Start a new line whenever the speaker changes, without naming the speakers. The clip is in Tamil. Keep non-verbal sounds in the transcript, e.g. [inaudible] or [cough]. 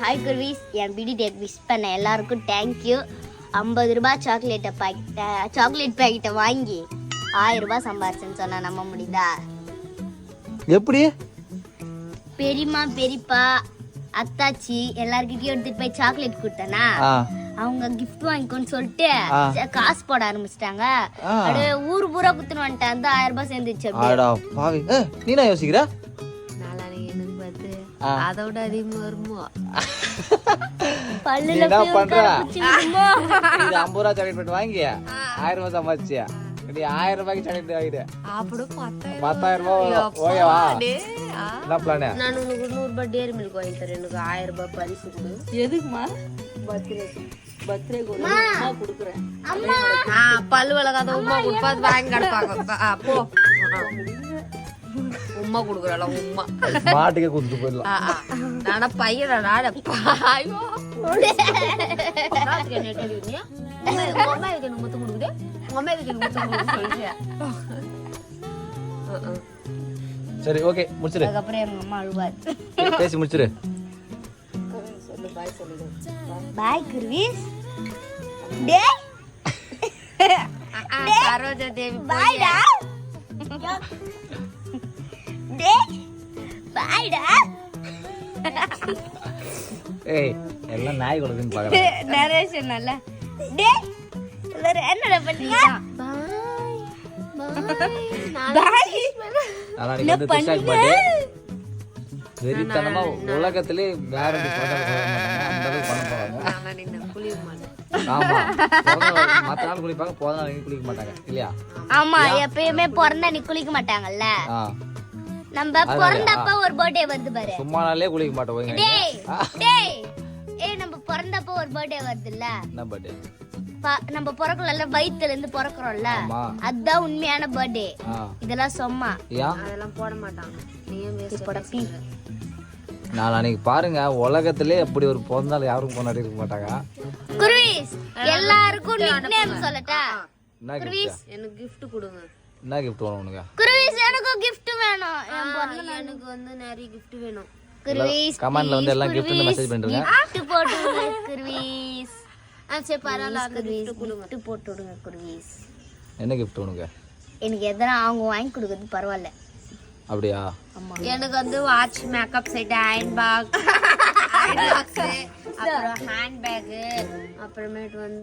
ஹாய் குருவிஸ் என் பிடி டேக் விஷ் பண்ண எல்லாருக்கும் தேங்க்யூ ஐம்பது ரூபாய் சாக்லேட்டை பாக்கெட்டை சாக்லேட் பாக்கெட்டை வாங்கி ஆயிரம் ரூபாய் சம்பாரிச்சேன்னு சொன்னா நம்ப முடியுதா?
எப்படி?
பெரியம்மா பெரியப்பா அத்தாச்சி எல்லார்கிட்டயும் எடுத்துட்டு போய் சாக்லேட் கொடுத்தனா? அவங்க gift வாங்கிக்கோன்னு சொல்லிட்டு காசு போட ஆரம்பிச்சிட்டாங்க. அப்படியே ஊர் பூரா குத்துன்னு வந்துட்டேன். ஆயிரம் ரூபாய் சேர்ந்துச்சு அப்படியே.
ஆடா பாவி. ஏ, நீ என்ன யோசிக்கிற?
அதை விட அதிகமாக வருமோ? [laughs]
என்ன பண்ற? இது ஐம்பது ரூபா சாக்லேட் வாங்கி ஆயிரம் ரூபாய் சம்பாதிச்சியா? நீ ஆயிரம் ரூபாய்க்கு சாக்லேட் வாங்கிடு.
அப்படி பத்தாயிரம்
ரூபாய்? ஓகேவா. என்ன பிளானு
நான் உனக்கு நூறுபா டேரி மில்க் வாங்கி தரேன். எனக்கு ஆயிரம் ரூபாய் பரிசு கொடு.
எதுக்குமா பர்த்டே பர்த்டே கொடுக்குறேன்
அம்மா.
ஆ பல்லு விளக்காத உமா கொடுப்பா வாங்கி கிடப்பாங்க. போ. உம்மா கொடுக்குறாள உம்மா.
மாட்டுக்கே கொடுத்துட்டு போயிடலாம்.
நானா பையனா நானே பாயோ அம்மா கொடுக்குது? அம்மா எனக்கு முத்தம் கொடுக்குது
சரி ஓகே முடிச்சிரு.
அதுக்கப்புறம் எங்க அம்மா அழுவாரு
பேசி முடிச்சிரு.
பாய் குருவிஸ் டே
சரோஜா தேவி
பாய்டா [laughs]
ஏய் எல்லாம் நாய் கொடுக்குன்னு பாக்குறேன் [laughs]
நரேஷன் நல்ல டே எல்லாரும் என்னடா பண்ணீங்க? பாய்.
நாளைக்கு வந்து துஷாக் பர்த்டே வெறித்தனமா உலகத்திலே வேற
நான்
மத்த நாள் குளிப்பாங்க பிறந்த நாள் குளிக்க மாட்டாங்க. இல்லையா?
ஆமா எப்பயுமே பிறந்தா நீ குளிக்க மாட்டாங்கல்ல. நம்ம பிறந்தப்ப ஒரு பர்த்டே வருது பாரு.
சும்மா நாளே குளிக்க மாட்டோம்.
டேய் டேய். ஏய் நம்ம பிறந்தப்ப ஒரு பர்த்டே வருதுல்ல?
என்ன பர்த்டே
ப- நம்ம பிறக்கல வயித்துல இருந்து பிறக்கிறோம்ல? அதுதான் உண்மையான பர்த்டே இதெல்லாம் சும்மா.
அதெல்லாம் போட மாட்டாங்க.
படப்பி
நான் அன்னைக்கு பாருங்க உலகத்திலே அப்படி ஒரு பிறந்த நாள் யாரும் கொண்டாடி இருக்க மாட்டாங்க.
குருவிஸ் எல்லாருக்கும் நிக் நேம் சொல்லட்டா?
கிஃப்ட்
எனக்கு gift கொடுங்க.
என்ன கிஃப்ட் வேணும் உனக்கு?
குருவிஸ் எனக்கும் gift வேணும்.
எனக்கு வந்து நிறைய gift வேணும்.
குருவிஸ்
கமெண்ட்ல வந்து எல்லாம் gift மெசேஜ் பண்ணிருங்க
gift போட்டு விடுங்க [laughs] குருவிஸ்.
ஆ சரி பரவாயில்ல அந்த
குருவிஸ் gift போட்டு விடுங்க குருவிஸ்.
என்ன கிஃப்ட் உனக்கு?
எனக்கு எதனா அவங்க வாங்கி கொடுக்கறது பரவாயில்ல.
அப்படியா?
எனக்கு வந்து வாட்ச் மேக்கப் செட் அயன் பாக் அயன் பாக்ஸ் அப்புறம் ஹேண்ட் பேக் அப்புறமேட்டு வந்து